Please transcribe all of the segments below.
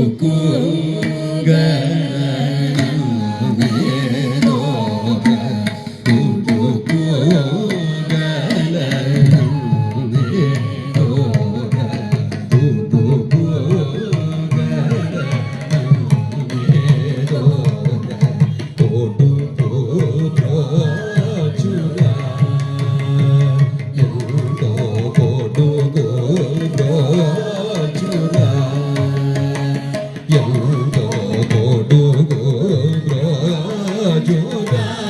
Good. Dù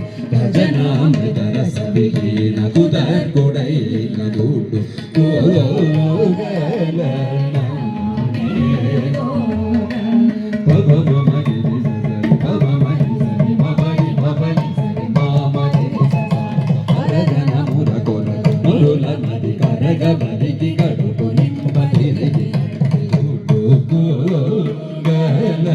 కుదర్గుడైన గూడు కరగబరికి కడుపు నింప తిరిగి గల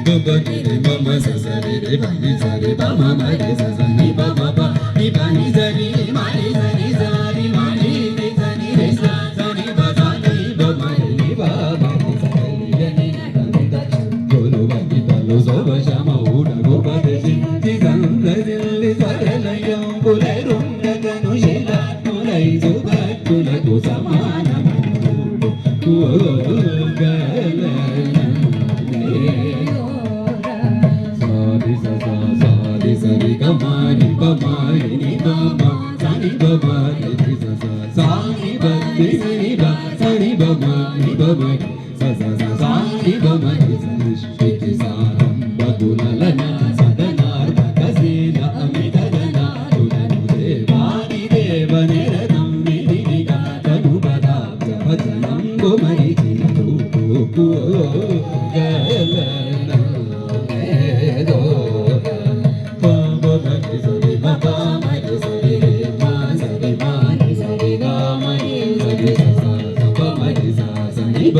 బిరి బబని మమ ససరి రే బని సరి బమ మరి ససని బమ బ ని బని సరి మరి సరి సరి మరి ని సని రే స సని బ సని బ మరి ని బ మరి సరి ని ని ద గోలు వని తలు సోబ శమ ఊడ గోప దేశి తి సందరిల్లి సరళయం పులరుండగను శిల baba ni baba, ba sa ni ba ba re ni sa sa sa ni baba, re sa ni baba, sa ni ba ba ni ba sa sa sa sa ni ba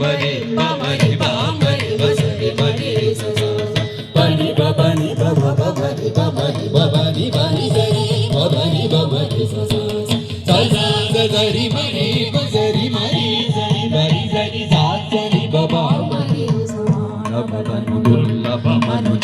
బబరి బరి బమరి బమరి బ సరి బరి స స బని బని సరి బబని బమరి స సరి మరి గు మరి సరి మరి సరి సా బబా దుర్లభమను